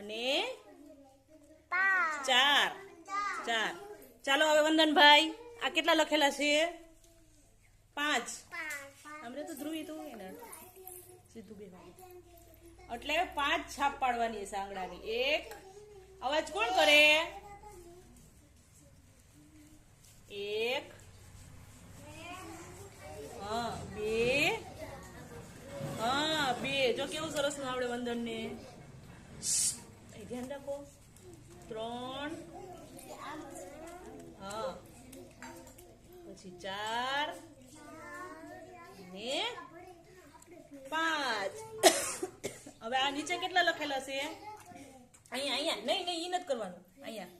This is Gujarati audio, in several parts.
અને ચાર. ચાર. ચાલો હવે વંદનભાઈ આ કેટલા લખેલા છે? પાંચ. અમને તો ધ્રુવી તું સીધું બે એટલે પાંચ છાપ પાડવાની છે આંગળાની એક. અવાજ કોણ કરે? એક. હા બે. હા બે. જો કેવું સરસ ના આવડે વંદન ને ધ્યાન રાખો ત્રણ હા પછી ચાર ને પાંચ હવે આ નીચે કેટલા લખેલા છે અહીંયા અહીંયા નહીં નહીં ઈ નથી કરવાનું અહીંયા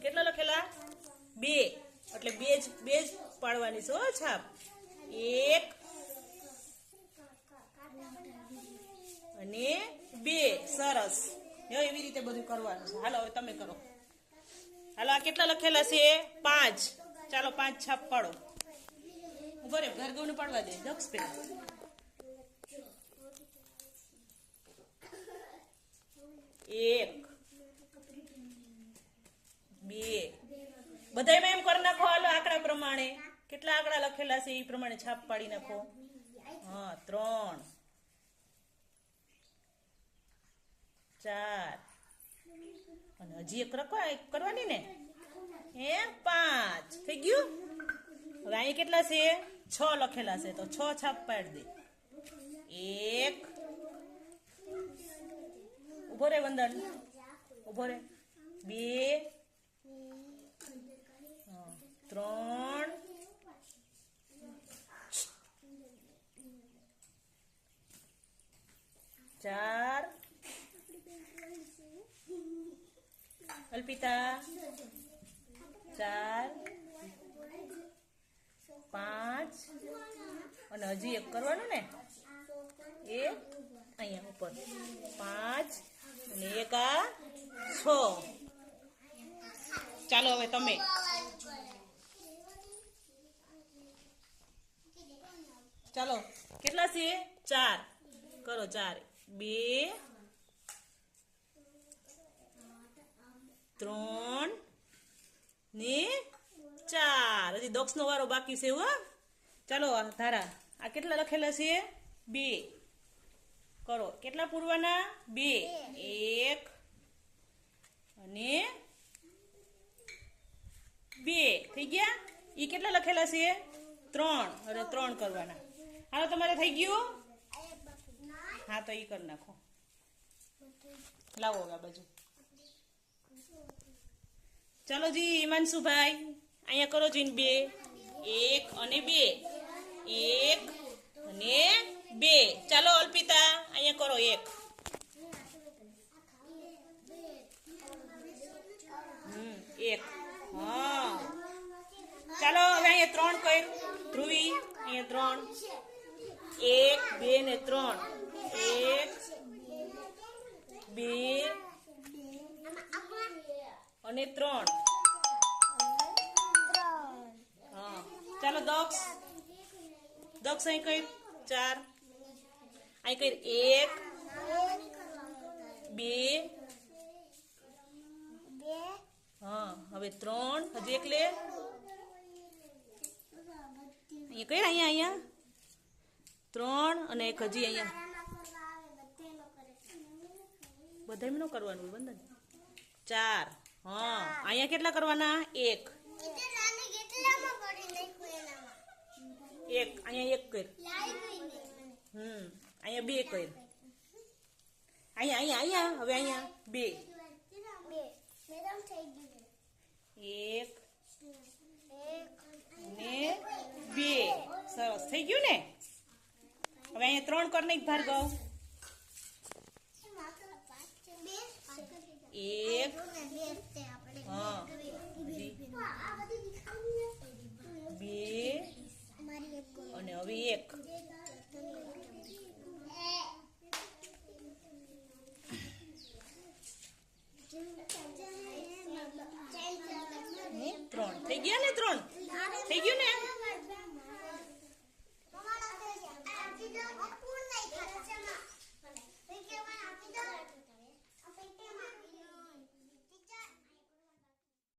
કેટલા લખેલા બે એટલે બે જ બે જ પાડવાની છે હો છાપ એક અને બે સરસ જો એવી રીતે બધું કરવાનું છે. હાલો, હવે તમે કરો. હાલો, આ કેટલા લખેલા છે? પાંચ. ચાલો, પાંચ છાપ પાડો. ઊભો રે ભાર્ગવને પાડવા દે. દક્ષ પેલા. એક. બે. બધાયમાં એમ કરી નાખો, હાલો, આંકડા પ્રમાણે. કેટલા આંકડા લખેલા છે એ પ્રમાણે છાપ પાડી નાખો. હા, ત્રણ. ચાર. અને હજી એક રખવા કરવાની ને? હે, પાંચ. થઈ ગયું? હવે અહીં કેટલા છે? છ લખેલા છે, તો છ છાપ પાડી દે. એક. ઊભો રે વંદન. ઊભો રે. બે. ત્રણ ચાર અલ્પિતા, ચાર, પાંચ, અને હજી એક કરવાનું ને? એક, અહીંયા ઉપર. પાંચ, અને એક આ છ. ચાલો હવે તમે. ચાલો, કેટલા છે? ચાર. કરો ચાર. બે ત્રણ ને ચાર. હજી દક્ષનો વારો બાકી છે, હો. ચાલો ધારા. આ કેટલા લખેલા છે? બે. કરો. કેટલા પૂરવાના? બે. એક અને બે. થઈ ગયા? એ કેટલા લખેલા છે? ત્રણ. અરે, ત્રણ કરવાના. હાલો, તમારે થઈ ગયું? હા, તો એ કરી નાખો. લાવો આ બાજુ. ચાલો જી, હિમાંશુભાઈ. અહીંયા કરો જીન બે. એક અને બે. એક અને બે. ચાલો, અલ્પિતા, અહીંયા કરો એક. એક. હા. ચાલો, હવે અહીંયા ત્રણ કર્યું. ધ્રુવી, અહીંયા ત્રણ. એક, બે ને ત્રણ એક બે અને ત્રણ. હા. ચાલો દક્ષ દક્ષ અહીં કઈ ચાર. અહીં કઈ એક, બે, હા, હવે ત્રણ. હજી એક લે. અહીંયા કઈ, અહીંયા અહીંયા. ત્રણ અને એક હજી અહીંયા. બધા ન કરવાનું, બંધ ચાર. હા. અહીંયા કેટલા કરવાના? એક. એક. અહીંયા એક કર. હમ. અહીંયા બે કર. અહીંયા અહીંયા અહીંયા. હવે અહીંયા. બે. એક. ને બે. સરસ. થઈ ગયું ને? હવે અહીંયા ત્રણ કર નાખ ભાર્ગવ. એક હા.